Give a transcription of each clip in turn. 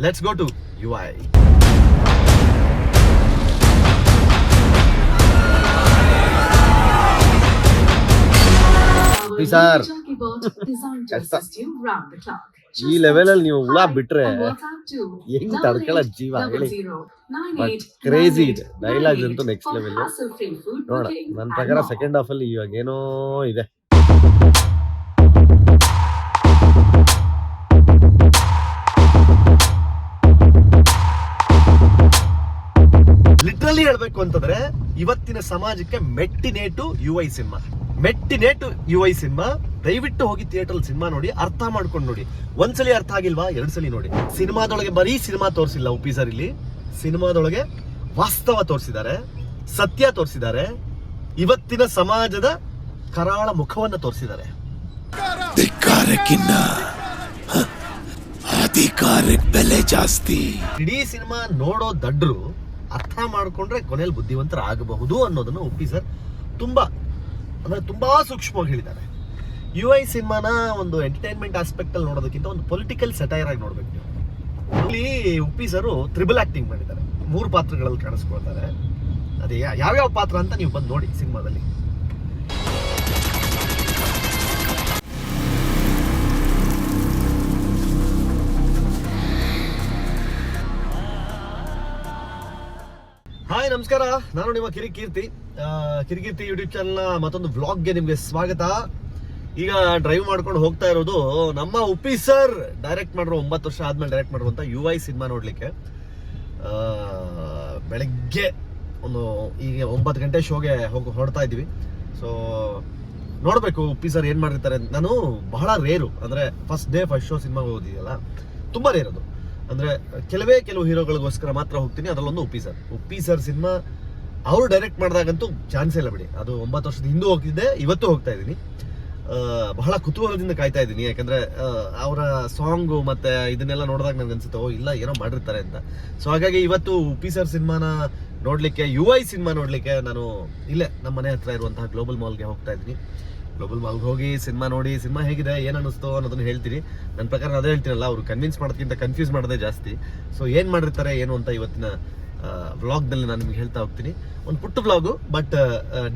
Let's go to U I sir ಈ ಈ ಲೆವೆಲಲ್ಲಿ ನೀವು ಹುಳ ಬಿಟ್ರೆ ಹೆಂಗ್ ತಡ್ಕೊಳ್ಳೋದ್ ಜೀವ ಹೇಳಿ. ಕ್ರೇಜಿ ಇದೆ ಡೈಲಾಗ್ಸ್ ಅಂತೂ ನೆಕ್ಸ್ಟ್ ಲೆವೆಲ್ ನೋಡ ನನ್ನ ಪ್ರಕಾರ ಸೆಕೆಂಡ್ ಹಾಫ್ ಅಲ್ಲಿ ಇವಾಗ ಏನೋ ಇದೆ. ಲಿಟ್ರಲಿ ಹೇಳ್ಬೇಕು ಅಂತಂದ್ರೆ ಇವತ್ತಿನ ಸಮಾಜಕ್ಕೆ ಮೆಟ್ಟಿನೇಟು ಯು ಐ ಸಿನಿಮಾ. ಮೆಟ್ಟಿನೇಟು ಯು ಐ ಸಿನಿಮಾ ದಯವಿಟ್ಟು ಹೋಗಿ ಥಿಯೇಟರ್ ಸಿನಿಮಾ ನೋಡಿ ಅರ್ಥ ಮಾಡ್ಕೊಂಡು ನೋಡಿ. ಒಂದ್ಸಲಿ ಅರ್ಥ ಆಗಿಲ್ವಾ? ಎರಡ್ ಸಲಿ ನೋಡಿ. ಸಿನಿಮಾದೊಳಗೆ ಬರೀ ಸಿನಿಮಾ ತೋರಿಸಿಲ್ಲ ಉಪ್ಪಿ ಸರ್ ಇಲ್ಲಿ. ಸಿನಿಮಾದೊಳಗೆ ವಾಸ್ತವ ತೋರಿಸಿದ್ದಾರೆ ಸತ್ಯ ತೋರಿಸಿದ್ದಾರೆ ಇವತ್ತಿನ ಸಮಾಜದ ಕರಾಳ ಮುಖವನ್ನ ತೋರಿಸಿದ್ದಾರೆ. ಅಧಿಕಾರಕ್ಕೆ ಬೆಲೆ ಜಾಸ್ತಿ. ಇಡೀ ಸಿನಿಮಾ ನೋಡೋ ದಡ್ರು ಅರ್ಥ ಮಾಡಿಕೊಂಡ್ರೆ ಕೊನೆಯಲ್ಲಿ ಬುದ್ಧಿವಂತರ ಆಗಬಹುದು ಅನ್ನೋದನ್ನ ಒಪ್ಪಿ ಸರ್ ತುಂಬಾ, ಅಂದ್ರೆ ತುಂಬಾ ಸೂಕ್ಷ್ಮವಾಗಿ ಹೇಳಿದ್ದಾರೆ. ಯು ಐ ಸಿನಿಮಾನ ಒಂದು ಎಂಟರ್ಟೈನ್ಮೆಂಟ್ ಆಸ್ಪೆಕ್ಟ್ ಅಲ್ಲಿ ನೋಡೋದಕ್ಕಿಂತ ಒಂದು ಪೊಲಿಟಿಕಲ್ ಸೆಟೈರ್ ಆಗಿ ನೋಡ್ಬೇಕು ನೀವು. ಇಲ್ಲಿ ಉಪ್ಪಿ ಸರು ತ್ರಿಬಲ್ ಆ್ಯಕ್ಟಿಂಗ್ ಮಾಡಿದ್ದಾರೆ. ಮೂರು ಪಾತ್ರಗಳಲ್ಲಿ ಕಾಣಿಸ್ಕೊಳ್ತಾರೆ. ಅದೇ, ಯಾವ್ಯಾವ ಪಾತ್ರ ಅಂತ ನೀವು ಬಂದು ನೋಡಿ ಸಿನಿಮಾದಲ್ಲಿ. ನಮಸ್ಕಾರ. ನಾನು ನಿಮ್ಮ ಕಿರಿಕೀರ್ತಿ ಕಿರಿಕೀರ್ತಿ ಯೂಟ್ಯೂಬ್ ಚಾನಲ್ನ ಮತ್ತೊಂದು ವ್ಲಾಗ್ಗೆ ನಿಮಗೆ ಸ್ವಾಗತ. ಈಗ ಡ್ರೈವ್ ಮಾಡ್ಕೊಂಡು ಹೋಗ್ತಾ ಇರೋದು ನಮ್ಮ ಉಪ್ಪಿ ಸರ್ ಡೈರೆಕ್ಟ್ ಮಾಡಿರೋ ಒಂಬತ್ತು ವರ್ಷ ಆದ್ಮೇಲೆ ಡೈರೆಕ್ಟ್ ಮಾಡಿರುವಂಥ ಯು ಐ ಸಿನಿಮಾ ನೋಡಲಿಕ್ಕೆ. ಬೆಳಗ್ಗೆ ಒಂದು ಈಗ ಒಂಬತ್ತು ಗಂಟೆ ಶೋಗೆ ಹೋಗಿ, ಹೊರಡ್ತಾ ಇದ್ದೀವಿ. ಸೊ ನೋಡಬೇಕು ಉಪ್ಪಿ ಸರ್ ಏನು ಮಾಡಿರ್ತಾರೆ. ನಾನು ಬಹಳ ರೇರು ಅಂದರೆ ಫಸ್ಟ್ ಡೇ ಫಸ್ಟ್ ಶೋ ಸಿನಿಮಾಗೆ ತುಂಬ ರೇರ್ ಅದು. ಅಂದರೆ ಕೆಲವೇ ಕೆಲವು ಹೀರೋಗಳಿಗೋಸ್ಕರ ಮಾತ್ರ ಹೋಗ್ತೀನಿ, ಅದರಲ್ಲೊಂದು Uppi sir. Uppi sir cinema ಅವರು ಡೈರೆಕ್ಟ್ ಮಾಡಿದಾಗಂತೂ ಚಾನ್ಸ್ ಇಲ್ಲ ಬಿಡಿ. ಅದು ಒಂಬತ್ತು ವರ್ಷದ ಹಿಂದೂ ಹೋಗ್ತಿದ್ದೆ, ಇವತ್ತು ಹೋಗ್ತಾ ಇದ್ದೀನಿ. ಬಹಳ ಕುತೂಹಲದಿಂದ ಕಾಯ್ತಾ ಇದ್ದೀನಿ, ಯಾಕಂದ್ರೆ ಅವರ ಸಾಂಗು ಮತ್ತೆ ಇದನ್ನೆಲ್ಲ ನೋಡಿದಾಗ ನನಗೆ ಅನ್ಸುತ್ತೆ, ಓ, ಇಲ್ಲ, ಏನೋ ಮಾಡಿರ್ತಾರೆ ಅಂತ. ಸೊ ಹಾಗಾಗಿ ಇವತ್ತು ಉಪ್ಪಿ ಸರ್ ಸಿನಿಮಾನ ನೋಡ್ಲಿಕ್ಕೆ, ಯು ಐ ಸಿನಿಮಾ ನೋಡ್ಲಿಕ್ಕೆ ನಾನು ಇಲ್ಲೇ ನಮ್ಮ ಮನೆ ಹತ್ರ ಇರುವಂತಹ ಗ್ಲೋಬಲ್ ಮಾಲ್ಗೆ ಹೋಗ್ತಾ ಇದ್ದೀನಿ. ಗ್ಲೋಬಲ್ ಮಾಲ್ಗೆ ಹೋಗಿ ಸಿನಿಮಾ ನೋಡಿ ಸಿನಿಮಾ ಹೇಗಿದೆ, ಏನು ಅನ್ನಿಸ್ತು ಅನ್ನೋದನ್ನ ಹೇಳ್ತೀನಿ ನನ್ನ ಪ್ರಕಾರ ಅದೇ ಹೇಳ್ತೀನಲ್ಲ, ಅವರು ಕನ್ವಿನ್ಸ್ ಮಾಡೋದಕ್ಕಿಂತ ಕನ್ಫ್ಯೂಸ್ ಮಾಡೋದೇ ಜಾಸ್ತಿ. ಸೊ ಏನು ಮಾಡಿರ್ತಾರೆ, ಏನು ಅಂತ ಇವತ್ತಿನ ವ್ಲಾಗ್ನಲ್ಲಿ ನಾನು ನಿಮ್ಗೆ ಹೇಳ್ತಾ ಹೋಗ್ತೀನಿ. ಒಂದು ಪುಟ್ಟ ವ್ಲಾಗು ಬಟ್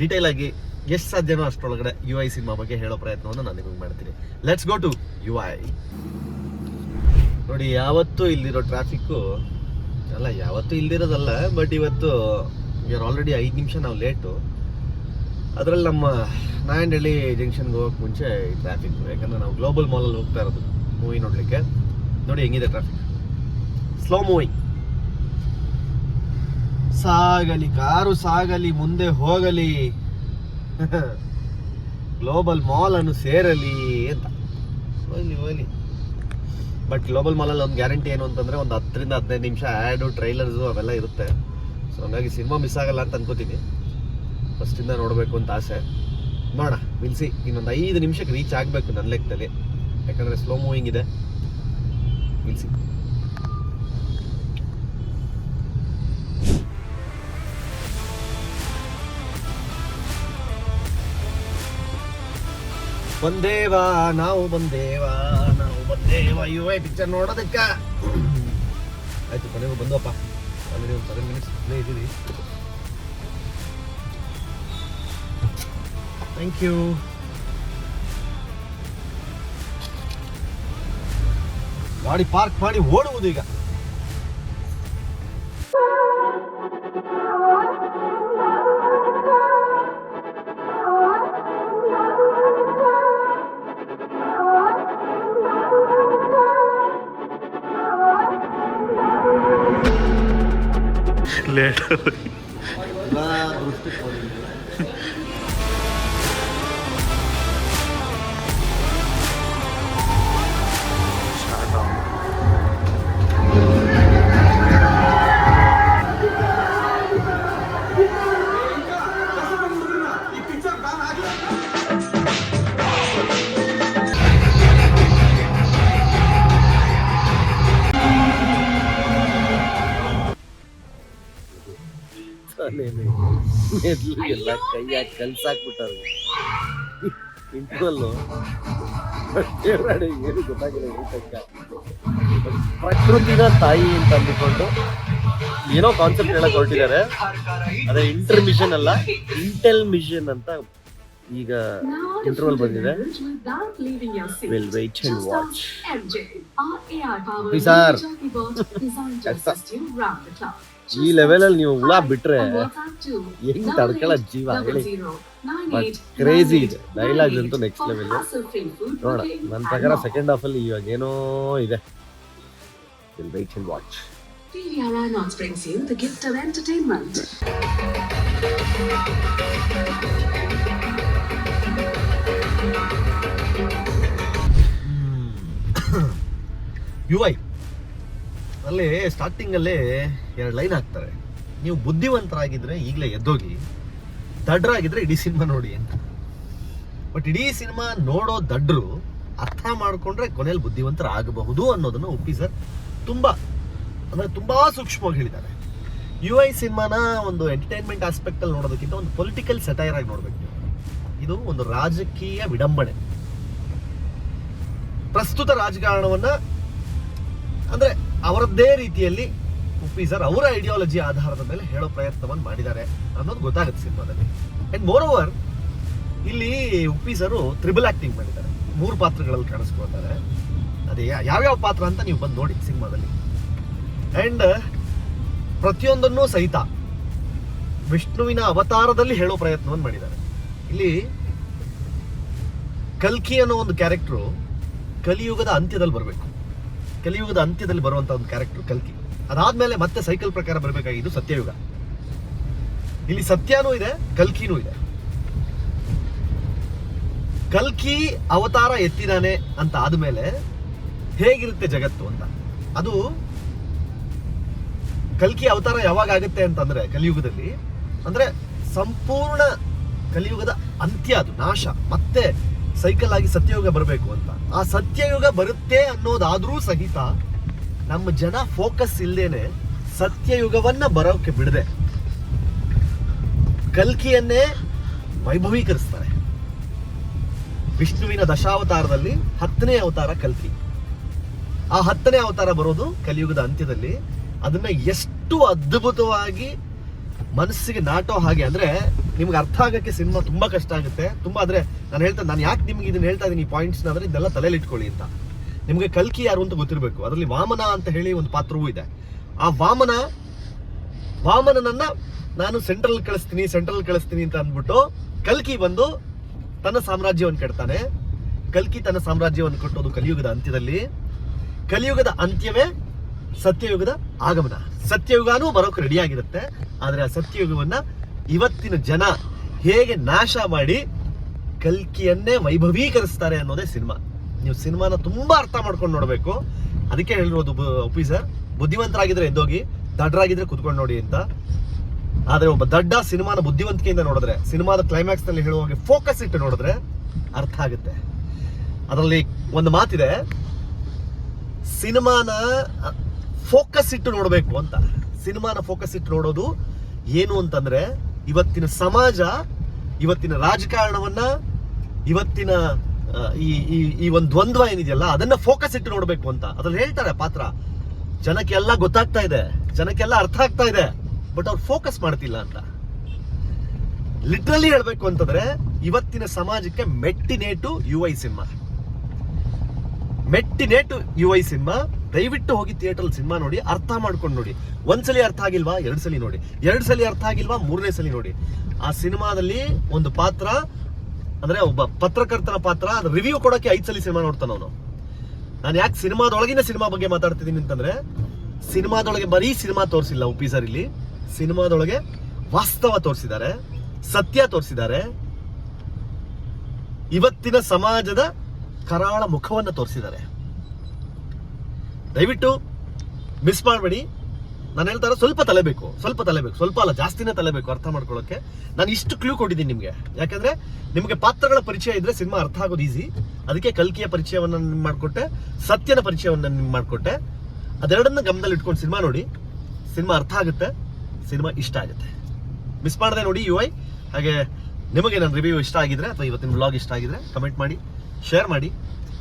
ಡೀಟೇಲ್ ಆಗಿ ಎಷ್ಟು ಸಾಧ್ಯನೋ ಅಷ್ಟರೊಳಗಡೆ ಯು ಐ ಸಿನಿಮಾ ಬಗ್ಗೆ ಹೇಳೋ ಪ್ರಯತ್ನವನ್ನು ನಾನು ನಿಮಗೆ ಮಾಡ್ತೀನಿ. Let's go to U I ನೋಡಿ, ಯಾವತ್ತೂ ಇಲ್ಲಿರೋ ಟ್ರಾಫಿಕ್ಕು ಅಲ್ಲ, ಯಾವತ್ತೂ ಇಲ್ದಿರೋದಲ್ಲ ಬಟ್ ಇವತ್ತು ಆರ್ ಆಲ್ರೆಡಿ ಐದು ನಿಮಿಷ ನಾವು ಲೇಟು ಅದರಲ್ಲಿ ನಮ್ಮ ನಾಯಂಡಹಳ್ಳಿ ಜಂಕ್ಷನ್ಗೆ ಹೋಗಕ್ಕೆ ಮುಂಚೆ ಈ ಟ್ರಾಫಿಕ್ ಯಾಕಂದ್ರೆ ನಾವು ಗ್ಲೋಬಲ್ ಮಾಲಲ್ಲಿ ಹೋಗ್ತಾ ಇರೋದು ಮೂವಿ ನೋಡಲಿಕ್ಕೆ. ನೋಡಿ ಹೆಂಗಿದೆ ಟ್ರಾಫಿಕ್ ಸ್ಲೋ ಮೂವಿ ಸಾಗಲಿ, ಕಾರು ಸಾಗಲಿ, ಮುಂದೆ ಹೋಗಲಿ. ಗ್ಲೋಬಲ್ ಮಾಲ್ ಅನ್ನು ಸೇರಲಿ ಅಂತ. ಹೋಗ್ಲಿ ಹೋಗ್ಲಿ. ಬಟ್ ಗ್ಲೋಬಲ್ ಮಾಲಲ್ಲಿ ಒಂದು ಗ್ಯಾರಂಟಿ ಏನು ಅಂತಂದ್ರೆ ಒಂದು ಹತ್ತರಿಂದ ಹದಿನೈದು ನಿಮಿಷ ಆ್ಯಡು ಟ್ರೈಲರ್ಸು ಅವೆಲ್ಲ ಇರುತ್ತೆ. ಸೊ ಹಂಗಾಗಿ ಸಿನಿಮಾ ಮಿಸ್ ಆಗಲ್ಲ ಅಂತ ಅನ್ಕೋತೀನಿ. ಫಸ್ಟಿಂದ ನೋಡಬೇಕು ಅಂತ ಆಸೆ. ಮಾಡ ವಿಲ್ಸಿ ಇನ್ನೊಂದು ಐದು ನಿಮಿಷಕ್ಕೆ ರೀಚ್ ಆಗಬೇಕು ನನ್ನ ಲೆಕ್ಕದಲ್ಲಿ. ಯಾಕಂದರೆ ಸ್ಲೋ ಮೂವಿಂಗ್ ಇದೆ. ವಿಲ್ಸಿ ಬಂದೇವಾ, ನಾವು ಬಂದೇವಾ ನಾವು ಬಂದೇವಾ. I picture ನೋಡೋದಕ್ಕ. ಆಯ್ತು, ಕೊನೆಗೂ ಬಂದಪ್ಪ ಆಲ್ರೆಡಿ ಒಂದು ಸೆವೆನ್ ಮಿನಿಟ್ಸ್ ಇದ್ದೀವಿ ಥ್ಯಾಂಕ್ ಯು ಗಾಡಿ ಪಾರ್ಕ್ ಮಾಡಿ ಓಡುವುದು ಈಗ. ಎಲ್ಲ ಕೈಯಾಗಿ ಕಲ್ಸಾಕ್ಬಿಟ್ಟಾರೆ ಇಂಟ್ರಲ್ಲು ಏನು ಗೊತ್ತಾಗಿಲ್ಲ ಊಟಕ್ಕೆ ಪ್ರಕೃತಿನ ತಾಯಿ ಅಂತ ಅಂದ್ಕೊಂಡು ಏನೋ ಕಾನ್ಸೆಪ್ಟ್ ಹೇಳಕ್ ಹೊರಟಿದ್ದಾರೆ ಅದೇ ಇಂಟರ್ ಮಿಷನ್ ಅಲ್ಲ ಇಂಟೆಲ್ ಮಿಷನ್ ಅಂತ ಈಗ ಇಂಟರ್ವಲ್ ಬಂದಿದೆ. We'll wait and watch. Sir ಈ ಲೆವೆಲ್ ಅಲ್ಲಿ ನೀವು ಹುಳ ಬಿಟ್ರೆ ಹೆಂಗ್ ತಡ್ಕೊಳ್ಳೋ ಜೀವ ಹೇಳಿ. ಬಟ್ ಕ್ರೇಜಿ ಇದೆ. ಡೈಲಾಗ್ಸ್ ಅಂತೂ ನೆಕ್ಸ್ಟ್ ಲೆವೆಲ್ ನೋಡೋಣ ನನ್ನ ಪ್ರಕಾರ ಸೆಕೆಂಡ್ ಹಾಫ್ ಅಲ್ಲಿ ಇವಾಗ ಏನೋ ಇದೆ. Will wait and watch PVR Not brings you the gift of entertainment. U I ಅಲ್ಲಿ ಸ್ಟಾರ್ಟಿಂಗ್ ಅಲ್ಲೇ ಎರಡು ಲೈನ್ ಹಾಕ್ತಾರೆ. ನೀವು ಬುದ್ಧಿವಂತರಾಗಿದ್ದರೆ ಈಗಲೇ ಎದ್ದೋಗಿ, ದಡ್ರಾಗಿದ್ರೆ ಇಡೀ ಸಿನಿಮಾ ನೋಡಿ ಅಂತ. ಬಟ್ ಇಡೀ ಸಿನಿಮಾ ನೋಡೋ ದಡ್ರು ಅರ್ಥ ಮಾಡಿಕೊಂಡ್ರೆ ಕೊನೆಯಲ್ಲಿ ಬುದ್ಧಿವಂತರ ಆಗಬಹುದು ಅನ್ನೋದನ್ನು ಒಪ್ಪಿ ಸರ್ ತುಂಬ, ಅಂದ್ರೆ ತುಂಬಾ ಸೂಕ್ಷ್ಮವಾಗಿ ಹೇಳಿದ್ದಾರೆ. ಯು ಐ ಸಿನಿಮಾನ ಒಂದು ಎಂಟರ್ಟೈನ್ಮೆಂಟ್ ಆಸ್ಪೆಕ್ಟ್ ಅಲ್ಲಿ ನೋಡೋದಕ್ಕಿಂತ ಒಂದು ಪೊಲಿಟಿಕಲ್ ಸೆಟೈರ್ ಆಗಿ ನೋಡ್ಬೇಕು. ಇದು ಒಂದು ರಾಜಕೀಯ ವಿಡಂಬನೆ ಪ್ರಸ್ತುತ ರಾಜಕಾರಣವನ್ನು, ಅಂದ್ರೆ ಅವರದ್ದೇ ರೀತಿಯಲ್ಲಿ ಉಪ್ಪಿ ಸರ್ ಅವರ ಐಡಿಯಾಲಜಿ ಆಧಾರದ ಮೇಲೆ ಹೇಳೋ ಪ್ರಯತ್ನವನ್ನು ಮಾಡಿದ್ದಾರೆ ಅನ್ನೋದು ಗೊತ್ತಾಗುತ್ತೆ ಸಿನಿಮಾದಲ್ಲಿ. ಅಂಡ್ ಮೋರ್ ಓವರ್ ಇಲ್ಲಿ ಉಪ್ಪಿ ಸರ್ ತ್ರಿಬಲ್ ಆಕ್ಟಿಂಗ್ ಮಾಡಿದ್ದಾರೆ. ಮೂರು ಪಾತ್ರಗಳಲ್ಲಿ ಕಾಣಿಸ್ಕೊಳ್ತಾರೆ. ಅದೇ ಯಾವ್ಯಾವ ಪಾತ್ರ ಅಂತ ನೀವು ಬಂದು ನೋಡಿ ಸಿನಿಮಾದಲ್ಲಿ. ಅಂಡ್ ಪ್ರತಿಯೊಂದನ್ನು ಸಹಿತ ವಿಷ್ಣುವಿನ ಅವತಾರದಲ್ಲಿ ಹೇಳೋ ಪ್ರಯತ್ನವನ್ನು ಮಾಡಿದ್ದಾರೆ. ಇಲ್ಲಿ ಕಲ್ಕಿ ಅನ್ನೋ ಒಂದು ಕ್ಯಾರೆಕ್ಟ್ರು ಕಲಿಯುಗದ ಅಂತ್ಯದಲ್ಲಿ ಬರಬೇಕು. ಕಲಿಯುಗದ ಅಂತ್ಯದಲ್ಲಿ ಬರುವಂತ ಒಂದು ಕ್ಯಾರೆಕ್ಟರ್ ಕಲ್ಕಿ. ಅದಾದ್ಮೇಲೆ ಮತ್ತೆ ಸೈಕಲ್ ಪ್ರಕಾರ ಬರಬೇಕಾಗಿದ್ದು ಸತ್ಯಯುಗ. ಇಲ್ಲಿ ಸತ್ಯನೂ ಇದೆ, ಕಲ್ಕಿನೂ ಇದೆ. ಕಲ್ಕಿ ಅವತಾರ ಎತ್ತಿದಾನೆ ಅಂತ ಆದ್ಮೇಲೆ ಹೇಗಿರುತ್ತೆ ಜಗತ್ತು ಅಂತ? ಅದು ಕಲ್ಕಿ ಅವತಾರ ಯಾವಾಗ ಆಗುತ್ತೆ ಅಂತಂದ್ರೆ ಕಲಿಯುಗದಲ್ಲಿ. ಅಂದ್ರೆ ಸಂಪೂರ್ಣ ಕಲಿಯುಗದ ಅಂತ್ಯ ಅದು, ನಾಶ. ಮತ್ತೆ ಸೈಕಲ್ ಆಗಿ ಸತ್ಯಯುಗ ಬರಬೇಕು ಅಂತ. ಆ ಸತ್ಯಯುಗ ಬರುತ್ತೆ ಅನ್ನೋದಾದ್ರೂ ಸಹಿತ ನಮ್ಮ ಜನ ಫೋಕಸ್ ಇಲ್ಲದೇನೆ ಸತ್ಯಯುಗವನ್ನ ಬರೋಕೆ ಬಿಡದೆ. ಕಲ್ಕಿಯನ್ನೇ ವೈಭವೀಕರಿಸ್ತಾರೆ. ವಿಷ್ಣುವಿನ ದಶಾವತಾರದಲ್ಲಿ ಹತ್ತನೇ ಅವತಾರ ಕಲ್ಕಿ. ಆ ಹತ್ತನೇ ಅವತಾರ ಬರೋದು ಕಲಿಯುಗದ ಅಂತ್ಯದಲ್ಲಿ. ಅದನ್ನ ಎಷ್ಟು ಅದ್ಭುತವಾಗಿ ಮನಸ್ಸಿಗೆ ನಾಟೋ ಹಾಗೆ ಅಂದ್ರೆ ನಿಮ್ಗೆ ಅರ್ಥ ಆಗೋಕ್ಕೆ ಸಿನಿಮಾ ತುಂಬ ಕಷ್ಟ ಆಗುತ್ತೆ. ತುಂಬ ಆದರೆ ನಾನು ಹೇಳ್ತಾ ನಾನು ಯಾಕೆ ನಿಮ್ಗೆ ಇದನ್ನ ಹೇಳ್ತಾ ಇದೀನಿ ಪಾಯಿಂಟ್ಸ್ನ ಅಂದರೆ ಇದೆಲ್ಲ ತಲೆಯಲ್ಲಿ ಇಟ್ಕೊಳ್ಳಿ ಅಂತ. ನಿಮಗೆ ಕಲ್ಕಿ ಯಾರು ಅಂತ ಗೊತ್ತಿರಬೇಕು. ಅದರಲ್ಲಿ ವಾಮನ ಅಂತ ಹೇಳಿ ಒಂದು ಪಾತ್ರವೂ ಇದೆ. ಆ ವಾಮನ ವಾಮನನನ್ನ ನಾನು ಸೆಂಟ್ರಲ್ ಕಳಿಸ್ತೀನಿ ಸೆಂಟ್ರಲ್ ಕಳಿಸ್ತೀನಿ ಅಂತ ಅಂದ್ಬಿಟ್ಟು ಕಲ್ಕಿ ಬಂದು ತನ್ನ ಸಾಮ್ರಾಜ್ಯವನ್ನು ಕಟ್ತಾನೆ ಕಲ್ಕಿ ತನ್ನ ಸಾಮ್ರಾಜ್ಯವನ್ನು ಕಟ್ಟೋದು ಕಲಿಯುಗದ ಅಂತ್ಯದಲ್ಲಿ. ಕಲಿಯುಗದ ಅಂತ್ಯವೇ ಸತ್ಯಯುಗದ ಆಗಮನ. ಸತ್ಯಯುಗಾನು ಬರೋಕೆ ರೆಡಿಯಾಗಿರುತ್ತೆ ಆದ್ರೆ ಆ ಸತ್ಯಯುಗವನ್ನ ಇವತ್ತಿನ ಜನ ಹೇಗೆ ನಾಶ ಮಾಡಿ ಕಲ್ಕಿಯನ್ನೇ ವೈಭವೀಕರಿಸ್ತಾರೆ ಅನ್ನೋದೇ ಸಿನಿಮಾ. ನೀವು ಸಿನಿಮಾನ ತುಂಬಾ ಅರ್ಥ ಮಾಡ್ಕೊಂಡು ನೋಡಬೇಕು. ಅದಕ್ಕೆ ಹೇಳಿರೋದು ಒಪ್ಪಿ ಸರ್ ಬುದ್ಧಿವಂತರಾಗಿದ್ರೆ ಎದ್ದೋಗಿ ದಡ್ಡರಾಗಿದ್ರೆ ಕುತ್ಕೊಂಡು ನೋಡಿ ಅಂತ. ಆದರೆ ಒಬ್ಬ ದಡ್ಡ ಸಿನಿಮಾನ ಬುದ್ಧಿವಂತಿಕೆಯಿಂದ ನೋಡಿದ್ರೆ, ಸಿನಿಮಾದ ಕ್ಲೈಮ್ಯಾಕ್ಸ್ನಲ್ಲಿ ಹೇಳುವ ಹಾಗೆ ಫೋಕಸ್ ಇಟ್ಟು ನೋಡಿದ್ರೆ ಅರ್ಥ ಆಗುತ್ತೆ. ಅದರಲ್ಲಿ ಒಂದು ಮಾತಿದೆ, ಸಿನಿಮಾನ ಫೋಕಸ್ ಇಟ್ಟು ನೋಡಬೇಕು ಅಂತ. ಸಿನಿಮಾನ ಫೋಕಸ್ ಇಟ್ಟು ನೋಡೋದು ಏನು ಅಂತಂದ್ರೆ ಇವತ್ತಿನ ಸಮಾಜ, ಇವತ್ತಿನ ರಾಜಕಾರಣವನ್ನ, ಇವತ್ತಿನ ಈ ಈ ಒಂದು ದ್ವಂದ್ವ ಏನಿದೆಯಲ್ಲ, ಅದನ್ನ ಫೋಕಸ್ ಇಟ್ಟು ನೋಡಬೇಕು ಅಂತ. ಅದ್ರಲ್ಲಿ ಹೇಳ್ತಾರೆ ಪಾತ್ರ. ಜನಕ್ಕೆಲ್ಲ ಗೊತ್ತಾಗ್ತಾ ಇದೆ. ಜನಕ್ಕೆಲ್ಲ ಅರ್ಥ ಆಗ್ತಾ ಇದೆ. ಬಟ್ ಅವ್ರು ಫೋಕಸ್ ಮಾಡ್ತಿಲ್ಲ ಅಂತ. ಲಿಟ್ರಲಿ ಹೇಳ್ಬೇಕು ಅಂತಂದ್ರೆ, ಇವತ್ತಿನ ಸಮಾಜಕ್ಕೆ ಮೆಟ್ಟಿನೇಟು ಯು ಐ ಸಿನಿಮಾ ಮೆಟ್ಟಿನೇಟು ಯು ಐ ಸಿನಿಮಾ ದಯವಿಟ್ಟು ಹೋಗಿ ಥಿಯೇಟರ್ ಸಿನಿಮಾ ನೋಡಿ, ಅರ್ಥ ಮಾಡ್ಕೊಂಡು ನೋಡಿ. ಒಂದ್ಸಲಿ ಅರ್ಥ ಆಗಿಲ್ವಾ? ಎರಡು ಸಲಿ ನೋಡಿ. ಎರಡು ಸಲಿ ಅರ್ಥ ಆಗಿಲ್ವಾ? ಮೂರನೇ ಸಲಿ ನೋಡಿ. ಆ ಸಿನಿಮಾದಲ್ಲಿ ಒಂದು ಪಾತ್ರ, ಅಂದ್ರೆ ಒಬ್ಬ ಪತ್ರಕರ್ತನ ಪಾತ್ರ, ಅದು ರಿವ್ಯೂ ಕೊಡೋಕೆ ಐದು ಸಲಿ ಸಿನಿಮಾ ನೋಡ್ತಾನ ಅವನು. ನಾನು ಯಾಕೆ ಸಿನಿಮಾದೊಳಗಿನ ಸಿನಿಮಾ ಬಗ್ಗೆ ಮಾತಾಡ್ತಿದ್ದೀನಿ ಅಂತಂದ್ರೆ ಸಿನಿಮಾದೊಳಗೆ ಬರೀ ಸಿನಿಮಾ ತೋರಿಸಿಲ್ಲ ಉಪ್ಪಿ ಸರ್ ಇಲ್ಲಿ. ಸಿನಿಮಾದೊಳಗೆ ವಾಸ್ತವ ತೋರಿಸಿದ್ದಾರೆ, ಸತ್ಯ ತೋರಿಸಿದ್ದಾರೆ. ಇವತ್ತಿನ ಸಮಾಜದ ಕರಾಳ ಮುಖವನ್ನು ತೋರಿಸಿದ್ದಾರೆ. ದಯವಿಟ್ಟು ಮಿಸ್ ಮಾಡಬೇಡಿ. ನಾನು ಹೇಳ್ತಾರ ಸ್ವಲ್ಪ ತಲೆ ಬೇಕು, ಸ್ವಲ್ಪ ತಲೆ ಬೇಕು, ಸ್ವಲ್ಪ ಅಲ್ಲ, ಜಾಸ್ತಿನೇ ತಲೆ ಬೇಕು ಅರ್ಥ ಮಾಡ್ಕೊಳ್ಳೋಕೆ. ನಾನು ಇಷ್ಟು ಕ್ಲೂ ಕೊಟ್ಟಿದ್ದೀನಿ ನಿಮಗೆ. ಯಾಕಂದ್ರೆ ನಿಮಗೆ ಪಾತ್ರಗಳ ಪರಿಚಯ ಇದ್ರೆ ಸಿನಿಮಾ ಅರ್ಥ ಆಗೋದು ಈಸಿ ಅದಕ್ಕೆ ಕಲ್ಕಿಯ ಪರಿಚಯವನ್ನು ನಿಮ್ಗೆ ಮಾಡಿಕೊಟ್ಟೆ, ಸತ್ಯನ ಪರಿಚಯವನ್ನು ನಿಮ್ಗೆ ಮಾಡಿಕೊಟ್ಟೆ. ಅದೆರಡನ್ನ ಗಮನದಲ್ಲಿ ಇಟ್ಕೊಂಡು ಸಿನಿಮಾ ನೋಡಿ. ಸಿನಿಮಾ ಅರ್ಥ ಆಗುತ್ತೆ, ಸಿನಿಮಾ ಇಷ್ಟ ಆಗುತ್ತೆ. ಮಿಸ್ ಮಾಡದೆ ನೋಡಿ ಯು ಐ. ಹಾಗೆ ನಿಮಗೆ ನನ್ನ ರಿವ್ಯೂ ಇಷ್ಟ ಆಗಿದ್ರೆ ಅಥವಾ ಇವತ್ತಿನ ಬ್ಲಾಗ್ ಇಷ್ಟ ಆಗಿದ್ರೆ ಕಮೆಂಟ್ ಮಾಡಿ ಶೇರ್ ಮಾಡಿ.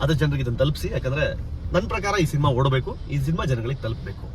ಅದು ಜನರಿಗೆ ಇದನ್ನು ತಲುಪಿಸಿ. ಯಾಕಂದ್ರೆ ನನ್ನ ಪ್ರಕಾರ ಈ ಸಿನಿಮಾ ಓಡಬೇಕು ಈ ಸಿನಿಮಾ ಜನಗಳಿಗೆ ತಲುಪಬೇಕು.